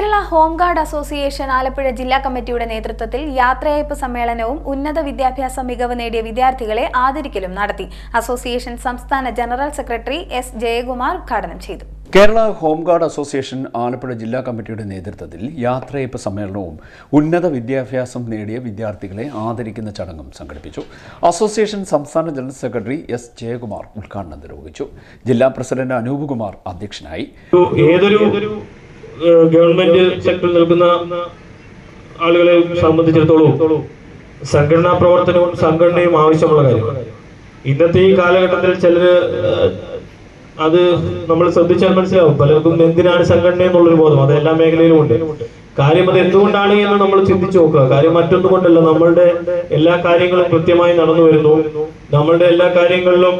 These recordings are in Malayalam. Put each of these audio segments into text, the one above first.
കേരള ഹോംഗാർഡ് അസോസിയേഷൻ ആലപ്പുഴ ജില്ലാ കമ്മിറ്റിയുടെ നേതൃത്വത്തിൽ യാത്രയയപ്പ് സമ്മേളനവും ഉന്നത വിദ്യാഭ്യാസ മികവ് നേടിയ വിദ്യാർത്ഥികളെ ആദരിക്കലും നടത്തി. അസോസിയേഷൻ സംസ്ഥാന ജനറൽ സെക്രട്ടറി എസ് ജയകുമാർ ഉദ്ഘാടനം ചെയ്തു. കേരള ഹോംഗാർഡ് അസോസിയേഷൻ ആലപ്പുഴ ജില്ലാ കമ്മിറ്റിയുടെ നേതൃത്വത്തിൽ യാത്രയപ്പ് സമ്മേളനവും ഉന്നത വിദ്യാഭ്യാസം നേടിയ വിദ്യാർത്ഥികളെ ആദരിക്കുന്ന ചടങ്ങും സംഘടിപ്പിച്ചു. അസോസിയേഷൻ സംസ്ഥാന ജനറൽ സെക്രട്ടറി എസ് ജയകുമാർ ഉദ്ഘാടനം നിർവഹിച്ചു. ജില്ലാ പ്രസിഡന്റ് അനൂപ് കുമാർ അധ്യക്ഷനായി. ഏതൊരു ഗവൺമെന്റ് സെക്ടറിൽ നിൽക്കുന്ന ആളുകളെ സംബന്ധിച്ചിടത്തോളം സംഘടനാ പ്രവർത്തനവും സംഘടനയും ആവശ്യമുള്ള കാര്യമാണ്. ഇന്നത്തെ ഈ കാലഘട്ടത്തിൽ ചിലര് അത് നമ്മൾ ശ്രദ്ധിച്ചാൽ മനസ്സിലാവും. പലർക്കും എന്തിനാണ് സംഘടന എന്നുള്ളൊരു ബോധം. അത് എല്ലാ മേഖലയിലും ഉണ്ട്. കാര്യം അത് എന്തുകൊണ്ടാണ് എന്ന് നമ്മൾ ചിന്തിച്ചു നോക്കുക. കാര്യം മറ്റൊന്നും കൊണ്ടല്ല നമ്മളുടെ എല്ലാ കാര്യങ്ങളും കൃത്യമായി നടന്നു വരുന്നു. നമ്മളുടെ എല്ലാ കാര്യങ്ങളിലും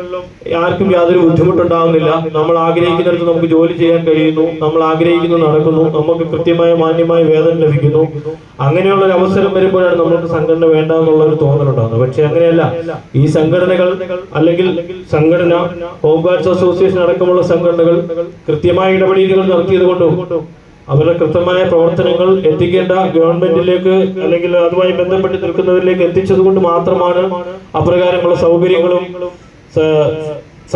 ആർക്കും യാതൊരു ബുദ്ധിമുട്ടുണ്ടാകുന്നില്ല. നമ്മൾ ആഗ്രഹിക്കുന്നിടത്ത് നമുക്ക് ജോലി ചെയ്യാൻ കഴിയുന്നു. നമ്മൾ ആഗ്രഹിക്കുന്നു നടക്കുന്നു. നമുക്ക് കൃത്യമായ മാന്യമായ വേതനം ലഭിക്കുന്നു. അങ്ങനെയുള്ള ഒരു അവസരം വരുമ്പോഴാണ് നമുക്ക് സംഘടന വേണ്ട എന്നുള്ള ഒരു തോന്നലുണ്ടാകുന്നത്. പക്ഷെ അങ്ങനെയല്ല. ഈ സംഘടനകൾ അല്ലെങ്കിൽ സംഘടന ഹോം ഗാർഡ്സ് അസോസിയേഷൻ അടക്കമുള്ള സംഘടനകൾ കൃത്യമായ ഇടപെടലുകൾ നടത്തിയത് കൊണ്ടും അവരുടെ കൃത്യമായ പ്രവർത്തനങ്ങൾ എത്തിക്കേണ്ട ഗവൺമെന്റിലേക്ക് അല്ലെങ്കിൽ അതുമായി ബന്ധപ്പെട്ട് നിൽക്കുന്നവരിലേക്ക് എത്തിച്ചത് മാത്രമാണ് അപ്രകാരമുള്ള സൗകര്യങ്ങളും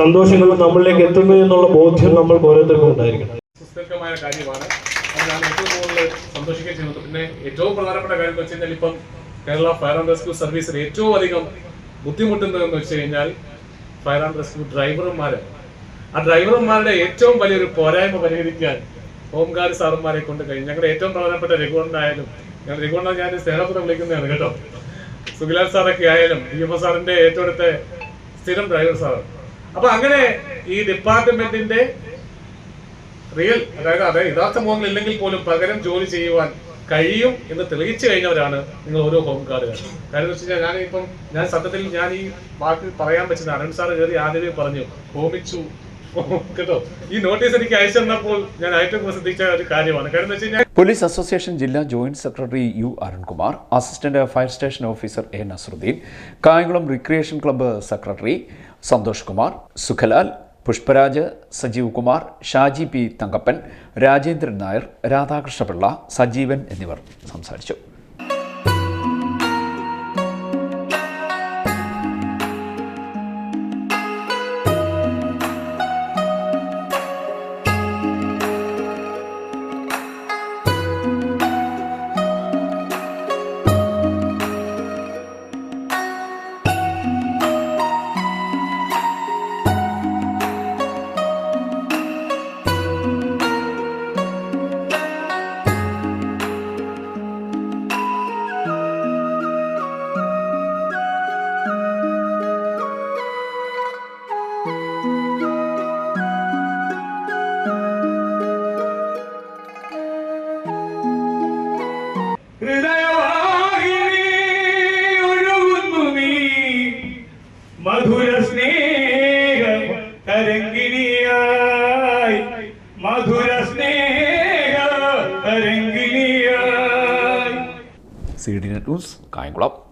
സന്തോഷങ്ങളും നമ്മളിലേക്ക് എത്തുന്നു എന്നുള്ള ബോധ്യം നമ്മൾ ഓരോരുത്തർക്കും ഉണ്ടായിരിക്കണം. കാര്യമാണ്. അത് ഞാൻ ഏറ്റവും കൂടുതൽ സന്തോഷിക്കുകയും ചെയ്യുന്നത്. പിന്നെ ഏറ്റവും പ്രധാനപ്പെട്ട കാര്യം വെച്ച് കഴിഞ്ഞാൽ ഇപ്പം കേരള ഫയർ ആൻഡ് റെസ്ക്യൂ സർവീസിൽ ഏറ്റവും അധികം ബുദ്ധിമുട്ടുന്നതെന്ന് വെച്ച് കഴിഞ്ഞാൽ ഫയർ ആൻഡ് റെസ്ക്യൂ ഡ്രൈവർമാരാണ്. ആ ഡ്രൈവർമാരുടെ ഏറ്റവും വലിയൊരു പോരായ്മ പരിഹരിക്കാൻ ഹോംഗാർഡ് സാറന്മാരെ കൊണ്ട് കഴിഞ്ഞു. ഞങ്ങളുടെ ഏറ്റവും പ്രധാനപ്പെട്ട രഘുവണ്ണനായാലും ഞങ്ങൾ രഘുവണ്ണ ഞാൻ സ്നേഹപുരം വിളിക്കുന്നതാണ് കേട്ടോ. സുഖിലാൽ സാറൊക്കെ ആയാലും ഡി എഫ് സാറിന്റെ ഏറ്റവും അടുത്ത സ്ഥിരം ഡ്രൈവർ സാർ അപ്പൊ അങ്ങനെ ഈ ഡിപ്പാർട്ട്മെന്റിന്റെ റിയൽ അതായത് അതെ യഥാർത്ഥ മുഖങ്ങൾ ഇല്ലെങ്കിൽ പോലും പകരം ജോലി ചെയ്യുവാൻ കഴിയും എന്ന് തെളിയിച്ചു കഴിഞ്ഞവരാണ് നിങ്ങൾ ഓരോ ഹോം ഗാർഡുകൾ കാര്യം വെച്ച് കഴിഞ്ഞാൽ ഞാനിപ്പം ഞാൻ സത്യത്തിൽ ഞാൻ ഈ വാക്ക് പറയാൻ പറ്റുന്ന അരുൺ സാർ കയറി ആദ്യമേ പറഞ്ഞു ഹോമിച്ചു കേട്ടോ. ഈ നോട്ടീസ് എനിക്ക് അയച്ചു ഞാൻ ഏറ്റവും ശ്രദ്ധിച്ച ഒരു കാര്യമാണ്. കാരണം പോലീസ് അസോസിയേഷൻ ജില്ലാ joint secretary U Arunkumar assistant fire station officer A Nasaruddin Kayamkulam recreation club secretary Santhosh Kumar Sukhalal Pushparaj Sajeev Kumar Shaji P Thankappan Rajendran Nair Radhakrishna Pillai Sajeevan എന്നിവർ സംസാരിച്ചു. മധുര സ്നേഹം തരംഗിണിയായി മധുര സ്നേഹം തരംഗിണിയായി സി ഡി ന്യൂസ് കായംകുളം.